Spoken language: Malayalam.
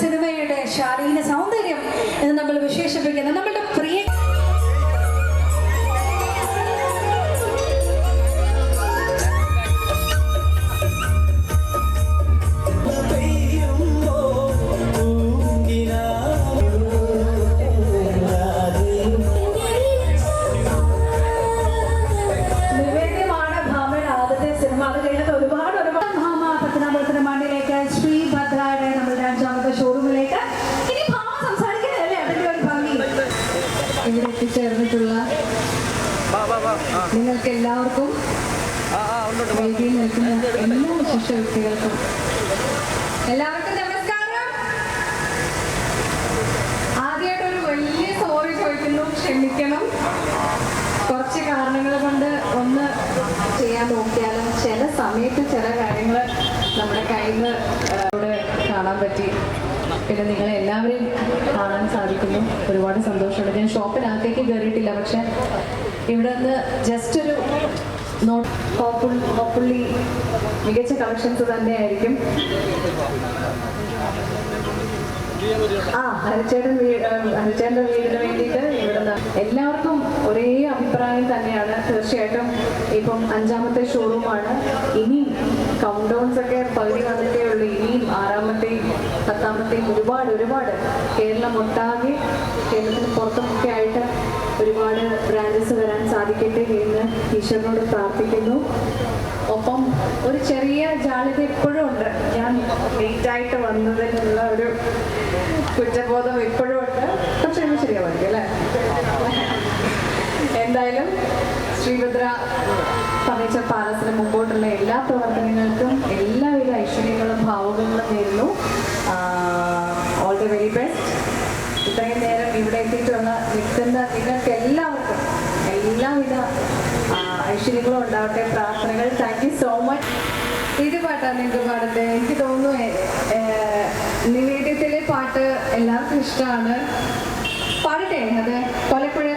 സിനിമയുടെ ശാലീന സൗന്ദര്യം എന്ന് നമ്മൾ വിശേഷിപ്പിക്കുന്ന. നമ്മളുടെ എത്തിച്ചേർന്നിട്ടുള്ള നിങ്ങൾക്ക് എല്ലാവർക്കും വേദിയിൽ നിൽക്കുന്ന എല്ലാ വിശിഷ്ട വ്യക്തികൾക്കും എല്ലാവർക്കും നമസ്കാരം. ആദ്യമായിട്ട് ഒരു വലിയ സോറി ചോദിക്കുന്നു. ക്ഷമിക്കണം. കുറച്ച് കാരണങ്ങൾ കൊണ്ട് ഒന്ന് ചെയ്യാൻ നോക്കിയാലും ചില സമയത്ത് ചില കാര്യങ്ങൾ നമ്മുടെ കയ്യിൽ നിന്ന് കാണാൻ പറ്റി. പിന്നെ നിങ്ങളെ എല്ലാവരെയും കാണാൻ സാധിക്കുന്നു. ഒരുപാട് സന്തോഷമുണ്ട്. ഞാൻ ഷോപ്പിനകത്തേക്ക് കയറിയിട്ടില്ല പക്ഷെ ഇവിടെ നിന്ന് ജസ്റ്റ് ഒരു ഹോപ്പുള്ളി മികച്ച കളക്ഷൻസ് തന്നെയായിരിക്കും. ആ ഹരിച്ചേട്ടൻ ഹരിച്ചേട്ടന്റെ വീടിന് വേണ്ടിയിട്ട് ഇവിടെ എല്ലാവർക്കും ഒരേ അഭിപ്രായം തന്നെയാണ്. തീർച്ചയായിട്ടും ഇപ്പം അഞ്ചാമത്തെ ഷോറൂമാണ്. ഇനി കൗണ്ട് ഡൗൺസ് ഒക്കെ പകുതി വന്നിട്ടേ ഉള്ളൂ. ഇനിയും ആറാമത്തെയും പത്താമത്തെയും ഒരുപാട് ഒരുപാട്. കേരളം ഒട്ടാകെ കേരളത്തിന് പുറത്തുമൊക്കെ ആയിട്ട് ഒരുപാട് ബ്രാൻഡസ് വരാൻ സാധിക്കട്ടെ എന്ന് ഈശ്വരനോട് പ്രാർത്ഥിക്കുന്നു. ഒപ്പം ഒരു ചെറിയ ജാളിത ഇപ്പോഴും ഉണ്ട്. ഞാൻ ലേറ്റായിട്ട് വന്നതിനുള്ള ഒരു കുറ്റബോധം ഇപ്പോഴും ശ്രീഭദ്ര ഫർണിച്ചർ പാലസിന് മുമ്പോട്ടുള്ള എല്ലാ പ്രവർത്തനങ്ങൾക്കും എല്ലാവിധ ഐശ്വര്യങ്ങളും ഭാവുകങ്ങളും നേരുന്നു. ഓൾ ദ വെരി ബെസ്റ്റ് ഇത്രയും നേരം ഇവിടെ എത്തിയിട്ടുള്ള നിൽക്കുന്ന നിങ്ങൾക്ക് എല്ലാവർക്കും എല്ലാവിധ ഐശ്വര്യങ്ങളും ഉണ്ടാവട്ടെ പ്രാർത്ഥനകൾ. താങ്ക് യു സോ മച്ച് ഇത് പാട്ടാണ് നിങ്ങൾക്ക് പാടത്തെ? എനിക്ക് തോന്നുന്നു നിവേദ്യത്തിലെ പാട്ട് എല്ലാവർക്കും ഇഷ്ടമാണ്. പാടട്ടെ അത്? കൊലപ്പുഴ